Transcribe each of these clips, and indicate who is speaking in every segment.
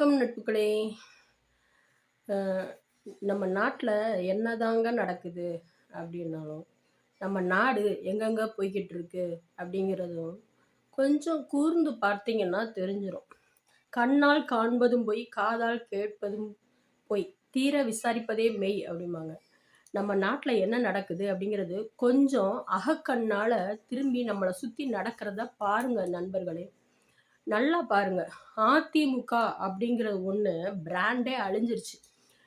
Speaker 1: வணக்கம் நட்புகளே நம்ம நாட்டில் என்னதாங்க நடக்குது அப்படின்னாலும் நம்ம நாடு எங்கெங்கே போய்கிட்டு இருக்கு அப்படிங்கிறதும் கொஞ்சம் கூர்ந்து பார்த்தீங்கன்னா தெரிஞ்சிடும் கண்ணால் காண்பதும் பொய் காதால் கேட்பதும் பொய் தீர விசாரிப்பதே மெய் அப்படிம்பாங்க. நம்ம நாட்டில் என்ன நடக்குது அப்படிங்கிறது கொஞ்சம் அகக்கண்ணால் திரும்பி நம்மளை சுற்றி நடக்கிறத பாருங்கள் நண்பர்களே. நல்லா பாருங்கள் அதிமுக அப்படிங்கிறது ஒன்று பிராண்டே அழிஞ்சிருச்சு.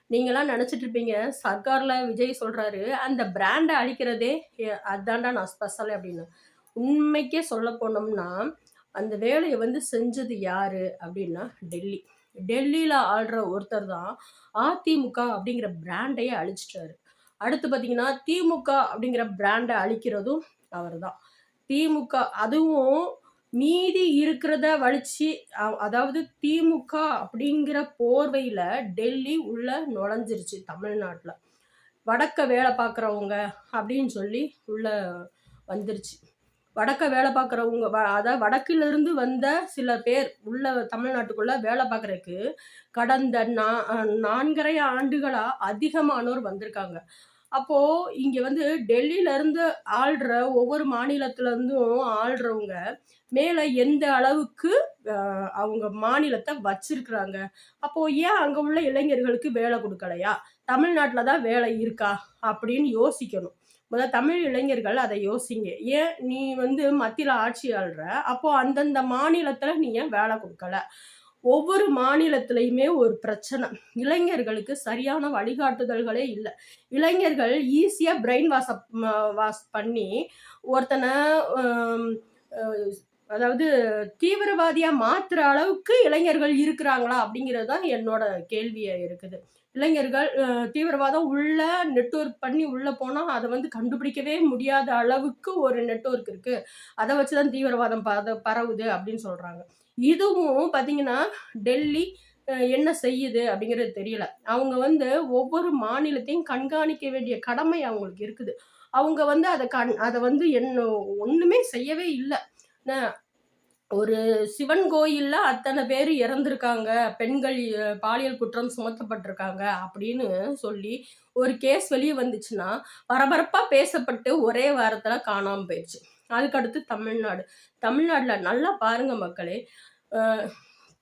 Speaker 1: நீங்களாம் நினச்சிட்டு இருப்பீங்க சர்க்காரில் விஜய் சொல்கிறாரு அந்த பிராண்டை அழிக்கிறதே அதாண்டா அதான்டா நான் ஸ்பெஷல் அப்படின்னு. உண்மைக்கே சொல்ல போனோம்னா அந்த வேலையை வந்து செஞ்சது யார் அப்படின்னா டெல்லி. டெல்லியில் ஆள்ற ஒருத்தர் தான் அதிமுக அப்படிங்கிற பிராண்டையே அழிச்சிட்டாரு. அடுத்து பார்த்தீங்கன்னா திமுக அப்படிங்கிற பிராண்டை அழிக்கிறதும் அவர் தான் திமுக அதுவும் மீதி இருக்கிறத வலிச்சு அதாவது திமுக அப்படிங்கிற போர்வையில் டெல்லி உள்ள நுழைஞ்சிருச்சு தமிழ்நாட்டில். வடக்க வேலை பார்க்குறவங்க அப்படின்னு சொல்லி உள்ள வந்துருச்சு. வடக்க வேலை பார்க்குறவங்க வ அதாவது வடக்கிலிருந்து வந்த சில பேர் உள்ள தமிழ்நாட்டுக்குள்ள வேலை பார்க்குறதுக்கு கடந்த நா நான்கரை ஆண்டுகளாக அதிகமானோர் வந்திருக்காங்க. அப்போது இங்கே வந்து டெல்லியிலேருந்து ஆள்ற ஒவ்வொரு மாநிலத்துலேருந்தும் ஆள்றவங்க மேலே எந்த அளவுக்கு அவங்க மாநிலத்தை வச்சிருக்கிறாங்க? அப்போது ஏன் அங்கே உள்ள இளைஞர்களுக்கு வேலை கொடுக்கலையா? தமிழ்நாட்டில் தான் வேலை இருக்கா? அப்படின்னு யோசிக்கணும். முதல்ல தமிழ் இளைஞர்கள் அதை யோசிங்க. ஏன் நீ வந்து மத்தியில் ஆட்சி ஆள்ற? அப்போது அந்தந்த மாநிலத்தில் நீ ஏன் வேலை கொடுக்கல? ஒவ்வொரு மாநிலத்திலையுமே ஒரு பிரச்சனை. இளைஞர்களுக்கு சரியான வழிகாட்டுதல்களே இல்லை. இளைஞர்கள் ஈஸியாக பிரெயின் வாஷ் வாஷ் பண்ணி ஒருத்தனை அதாவது தீவிரவாதியாக மாற்றுற அளவுக்கு இளைஞர்கள் இருக்கிறாங்களா அப்படிங்கிறது தான் என்னோட கேள்வியாக இருக்குது. இளைஞர்கள் தீவிரவாதம் உள்ள நெட்ஒர்க் பண்ணி உள்ளே போனால் அதை வந்து கண்டுபிடிக்கவே முடியாத அளவுக்கு ஒரு நெட்ஒர்க் இருக்குது அதை வச்சு தான் தீவிரவாதம் பத பரவுது அப்படின்னு சொல்கிறாங்க இதுவும் பார்த்தீங்கன்னா டெல்லி என்ன செய்யுது அப்படிங்கிறது தெரியல. அவங்க வந்து ஒவ்வொரு மாநிலத்தையும் கண்காணிக்க வேண்டிய கடமை அவங்களுக்கு இருக்குது. அவங்க வந்து அதை கண் அதை வந்து என்ன ஒன்றுமே செய்யவே இல்லை. ஒரு சிவன் கோயிலில் அத்தனை பேர் இறந்துருக்காங்க. பெண்கள் பாலியல் குற்றம் சுமத்தப்பட்டிருக்காங்க அப்படின்னு சொல்லி ஒரு கேஸ் வெளியே வந்துச்சுன்னா பரபரப்பாக பேசப்பட்டு ஒரே வாரத்தில் காணாமல் போயிடுச்சு அதுக்கடுத்து தமிழ்நாடு. தமிழ்நாட்டில் நல்லா பாருங்கள் மக்களே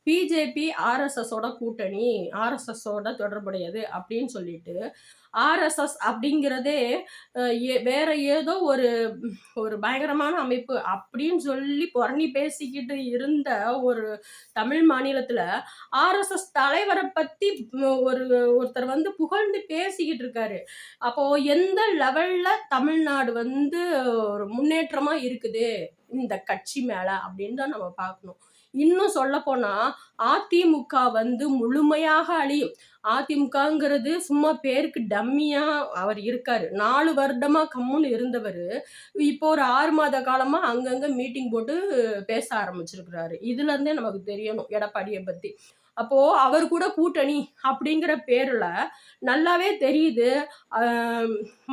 Speaker 1: பிஜேபி ஆர்எஸ்எஸோட கூட்டணி ஆர்எஸ்எஸோட தொடர்புடையது அப்படின்னு சொல்லிட்டு ஆர்எஸ்எஸ் அப்படிங்கிறதே ஏ- வேற ஏதோ ஒரு ஒரு பயங்கரமான அமைப்பு அப்படின்னு சொல்லி புரணி பேசிக்கிட்டு இருந்த ஒரு தமிழ் மாநிலத்தில் ஆர்எஸ்எஸ் தலைவரை பற்றி ஒரு ஒருத்தர் வந்து புகழ்ந்து பேசிக்கிட்டு இருக்காரு. அப்போ எந்த லெவலில் தமிழ்நாடு வந்து ஒரு முன்னேற்றமாக இருக்குது இந்த கட்சி மேலே அப்படின்னு தான் நம்ம பார்க்கணும். இன்னும் சொல்ல அதிமுக வந்து முழுமையாக அழியும். அதிமுகங்கிறது சும்மா பேருக்கு டம்மியா அவர் இருக்காரு. நாலு வருடமா கம்முன்னு இருந்தவர். இப்போ ஒரு ஆறு மாத காலமா அங்கங்க மீட்டிங் போட்டு பேச ஆரம்பிச்சிருக்கிறாரு. இதுல இருந்தே நமக்கு தெரியணும் எடப்பாடியை பத்தி. அப்போ அவர் கூட கூட்டணி அப்படிங்கிற பேர்ல நல்லாவே தெரியுது.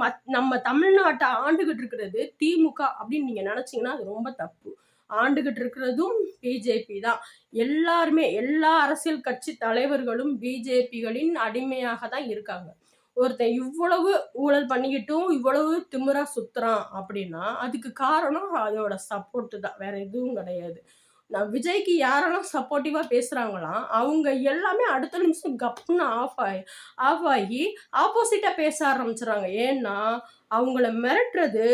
Speaker 1: மத்- நம்ம தமிழ்நாட்டை ஆண்டுகிட்டு இருக்கிறது திமுக அப்படின்னு நீங்க நினைச்சீங்கன்னா அது ரொம்ப தப்பு. ஆண்டுகிட்டு இருக்கிறதும் பிஜேபி தான். எல்லாருமே எல்லா அரசியல் கட்சி தலைவர்களும் பிஜேபிகளின் அடிமையாக தான் இருக்காங்க. ஒருத்தன் இவ்வளவு ஊழல் பண்ணிக்கிட்டும் இவ்வளவு திமுறா சுத்துறான் அப்படின்னா அதுக்கு காரணம் அதோட சப்போர்ட்டு தான். வேற எதுவும் கிடையாது. நான் விஜய்க்கு யாரெல்லாம் சப்போர்ட்டிவாக பேசுகிறாங்களாம் அவங்க எல்லாமே அடுத்த நிமிஷம் கப்புன்னு ஆஃப் ஆகி ஆஃப் ஆகி ஆப்போசிட்டாக பேச ஆரம்பிச்சிடுறாங்க. ஏன்னா அவங்கள மிரட்டுறது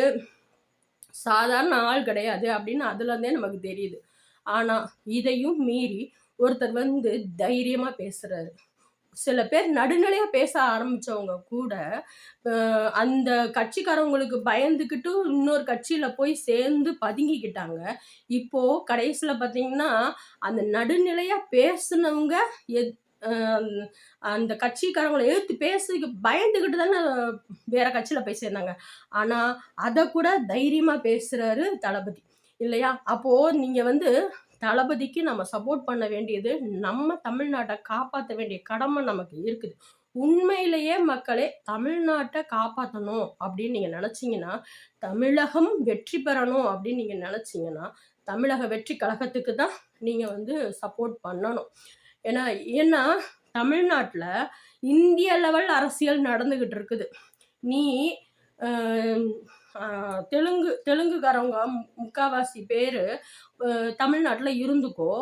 Speaker 1: சாதாரண ஆள் கிடையாது அப்படின்னு அதுலேருந்தே நமக்கு தெரியுது. ஆனால் இதையும் மீறி ஒருத்தர் வந்து தைரியமாக பேசுகிறாரு சில பேர் நடுநிலையாக பேச ஆரம்பித்தவங்க கூட அந்த கட்சிக்காரவங்களுக்கு பயந்துக்கிட்டு இன்னொரு கட்சியில் போய் சேர்ந்து பதுங்கிக்கிட்டாங்க. இப்போது கடைசியில் பார்த்தீங்கன்னா அந்த நடுநிலையாக பேசுனவங்க எத் அந்த கட்சிக்காரங்களை எழுத்து பேசி பயந்துக்கிட்டு தானே வேற கட்சியில் போய் சேர்ந்தாங்க. ஆனால் அதை கூட தைரியமாக பேசுகிறாரு தளபதி. இல்லையா? அப்போது நீங்கள் வந்து தளபதிக்கு நம்ம சப்போர்ட் பண்ண வேண்டியது நம்ம தமிழ்நாட்டை காப்பாற்ற வேண்டிய கடமை நமக்கு இருக்குது. உண்மையிலேயே மக்களே தமிழ்நாட்டை காப்பாற்றணும் அப்படின்னு நீங்கள் நினச்சிங்கன்னா தமிழகம் வெற்றி பெறணும் அப்படின்னு நீங்கள் நினச்சிங்கன்னா தமிழக வெற்றி கழகத்துக்கு தான் நீங்கள் வந்து சப்போர்ட் பண்ணணும். ஏன்னா ஏன்னா தமிழ்நாட்டில் இந்திய லெவல் அரசியல் நடந்துக்கிட்டு இருக்குது. நீ தெலுங்கு தெலுங்குக்காரவங்க முக்காவாசி பேர் தமிழ்நாட்டில் இருந்துக்கோ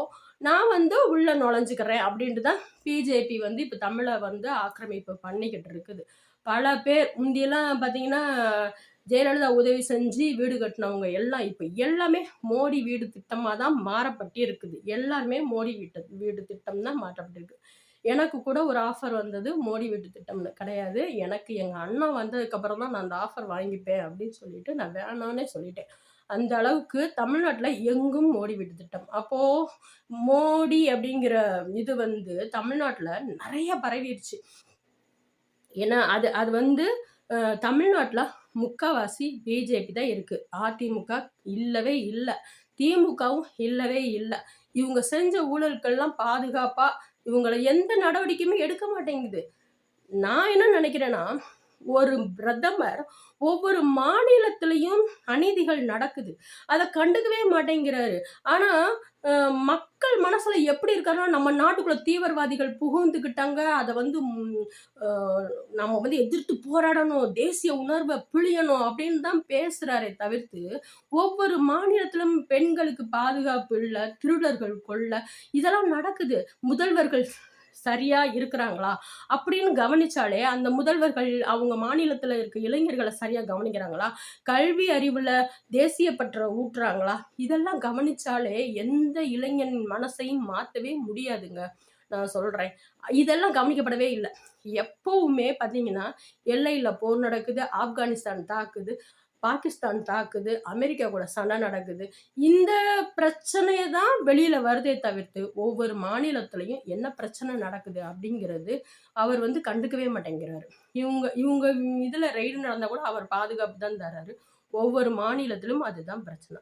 Speaker 1: நான் வந்து உள்ளே நுழைஞ்சுக்கிறேன் அப்படின்ட்டு தான் பிஜேபி வந்து இப்போ தமிழை வந்து ஆக்கிரமிப்பு பண்ணிக்கிட்டு இருக்குது. பல பேர் முந்தியெல்லாம் பார்த்தீங்கன்னா ஜெயலலிதா உதவி செஞ்சு வீடு கட்டினவங்க எல்லாம் இப்போ எல்லாமே மோடி வீடு திட்டமாக தான் மாறப்பட்டு இருக்குது. எல்லாருமே மோடி வீட்டு வீடு திட்டம் தான் மாற்றப்பட்டிருக்கு. எனக்கு கூட ஒரு ஆஃபர் வந்தது மோடி வீட்டு திட்டம்னு. கிடையாது. எனக்கு எங்கள் அண்ணா வந்ததுக்கப்புறம் தான் நான் அந்த ஆஃபர் வாங்கிப்பேன் அப்படின்னு சொல்லிட்டு நான் வேணான்னே சொல்லிட்டேன். அந்த அளவுக்கு தமிழ்நாட்டில் எங்கும் மோடி வீட்டு திட்டம். அப்போது மோடி அப்படிங்கிற இது வந்து தமிழ்நாட்டில் நிறைய பரவிடுச்சு ஏன்னா அது அது வந்து தமிழ்நாட்டில் முக்கால்வாசி பிஜேபி தான் இருக்குது அதிமுக இல்லவே இல்லை. திமுகவும் இல்லவே இல்லை. இவங்க செஞ்ச ஊழல்கள்லாம் பாதுகாப்பாக இவங்களை எந்த நடவடிக்கையுமே எடுக்க மாட்டேங்குது. நான் என்ன நினைக்கிறேன்னா ஒரு பிரதமர் ஒவ்வொரு மாநிலத்திலையும் அநீதிகள் நடக்குது. அதை கண்டுக்கவே மாட்டேங்கிறாரு. ஆனா மக்கள் மனசுல எப்படி இருக்காருன்னா நம்ம நாட்டுக்குள்ள தீவிரவாதிகள் புகுந்துக்கிட்டாங்க அதை வந்து நம்ம வந்து எதிர்த்து போராடணும் தேசிய உணர்வை பிழியணும் அப்படின்னு தான் பேசுறாரே தவிர்த்து ஒவ்வொரு மாநிலத்திலும் பெண்களுக்கு பாதுகாப்பு இல்லை திருடர்கள் கொள்ள இதெல்லாம் நடக்குது. முதல்வர்கள் சரியா இருக்கிறாங்களா? அப்படின்னு கவனிச்சாலே அந்த முதல்வர்கள் அவங்க மாநிலத்தில் இருக்க இளைஞர்களை சரியா கவனிக்கிறாங்களா? கல்வி அறிவுல தேசிய பற்ற ஊட்டுறாங்களா? இதெல்லாம் கவனிச்சாலே எந்த இளைஞன் மனசையும் மாற்றவே முடியாதுங்க. நான் சொல்றேன். இதெல்லாம் கவனிக்கப்படவே இல்லை. எப்பவுமே பார்த்தீங்கன்னா எல்லையில் போர் நடக்குது ஆப்கானிஸ்தான் தாக்குது. பாகிஸ்தான் தாக்குது அமெரிக்கா கூட சண்டை நடக்குது. இந்த பிரச்சனையை தான் வெளியில் வருதே தவிர்த்து ஒவ்வொரு மாநிலத்துலேயும் என்ன பிரச்சனை நடக்குது அப்படிங்கிறது அவர் வந்து கண்டுக்கவே மாட்டேங்கிறாரு. இவங்க இவங்க இதில் ரெய்டு நடந்தால் கூட அவர் பாதுகாப்பு தான் தராரு. ஒவ்வொரு மாநிலத்திலும் அதுதான் பிரச்சனை.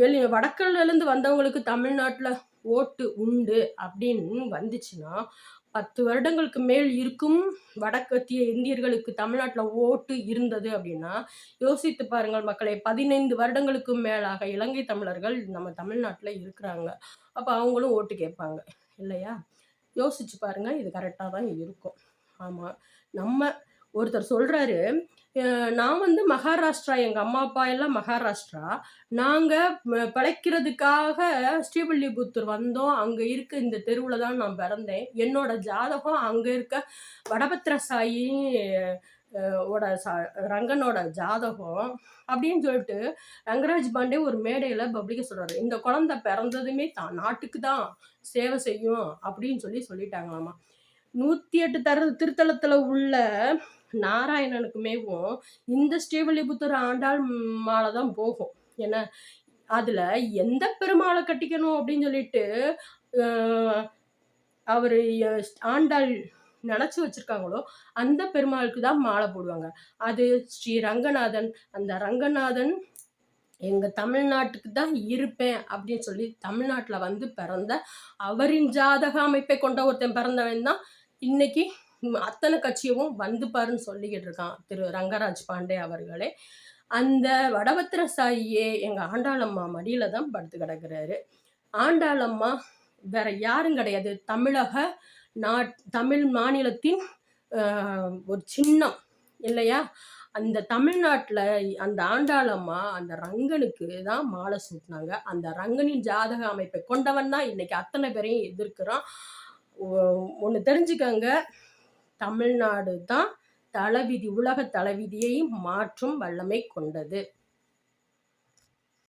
Speaker 1: வெளி வடக்கல்லேருந்து வந்தவங்களுக்கு தமிழ்நாட்டில் ஓட்டு உண்டு அப்படின்னு வந்துச்சுன்னா பத்து வருடங்களுக்கு மேல் இருக்கும் வடக்கத்திய இந்தியர்களுக்கு தமிழ்நாட்டில் ஓட்டு இருந்தது அப்படின்னா யோசித்து பாருங்கள் மக்களை பதினைந்து வருடங்களுக்கு மேலாக இலங்கை தமிழர்கள் நம்ம தமிழ்நாட்டில் இருக்கிறாங்க. அப்போ அவங்களும் ஓட்டு கேட்பாங்க இல்லையா? யோசிச்சு பாருங்க இது கரெக்டாக தான் இருக்கும். ஆமாம் நம்ம ஒருத்தர் சொல்கிறாரு நான் வந்து மகாராஷ்டிரா எங்கள் அம்மா அப்பா எல்லாம் மகாராஷ்டிரா. நாங்கள் பிழைக்கிறதுக்காக ஸ்ரீவில்லிபுத்தூர் வந்தோம். அங்கே இருக்க இந்த தெருவில் தான் நான் பிறந்தேன். என்னோட ஜாதகம் அங்கே இருக்க வடபத்ரசாயி அஹ், ஓட சா ரங்கனோட ஜாதகம். அப்படின்னு சொல்லிட்டு ரங்கராஜ் பாண்டே ஒரு மேடையில் பப்ளிக்க சொல்கிறாரு இந்த குழந்தை பிறந்ததுமே தான் நாட்டுக்கு தான் சேவை செய்யும். அப்படின்னு சொல்லி சொல்லிட்டாங்களாமா. நூற்றி எட்டு தர திருத்தலத்தில் உள்ள நாராயணனுக்குமேவும் இந்த ஸ்ரீவில்லிபுத்தூர் ஆண்டாள் மாலை தான் போகும். ஏன்னா அதில் எந்த பெருமாளை கட்டிக்கணும் அப்படின்னு சொல்லிட்டு அவர் ஆண்டாள் நினச்சி வச்சிருக்காங்களோ அந்த பெருமாளுக்கு தான் மாலை போடுவாங்க. அது ஸ்ரீ ரங்கநாதன் அந்த ரங்கநாதன் எங்கள் தமிழ்நாட்டுக்கு தான் இருப்பேன் அப்படின்னு சொல்லி தமிழ்நாட்டில் வந்து பிறந்த அவரின் ஜாதக அமைப்பை கொண்ட ஒருத்தன் பிறந்தவன் தான் இன்னைக்கு அத்தனை கட்சியவும் வந்து பாருன்னு சொல்லிக்கிட்டு இருக்கான் திரு ரங்கராஜ் பாண்டே அவர்களே. அந்த வடபத்திர சாயியே எங்கள் ஆண்டாளம்மா மடியில் தான் படுத்து கிடக்குறாரு. ஆண்டாளம்மா வேற யாரும் கிடையாது. தமிழக நாட் தமிழ் மாநிலத்தின் ஒரு சின்னம் இல்லையா? அந்த தமிழ்நாட்டில் அந்த ஆண்டாளம்மா அந்த ரங்கனுக்கு தான் மாலை சூட்டினாங்க. அந்த ரங்கனின் ஜாதக அமைப்பை கொண்டவன் தான் இன்னைக்கு அத்தனை பேரையும் எதிர்க்கிறான். ஒன்று தெரிஞ்சுக்கங்க. தமிழ்நாடு தான் தலைவிதி உலக தலைவிதியை மாற்றும் வல்லமை கொண்டது.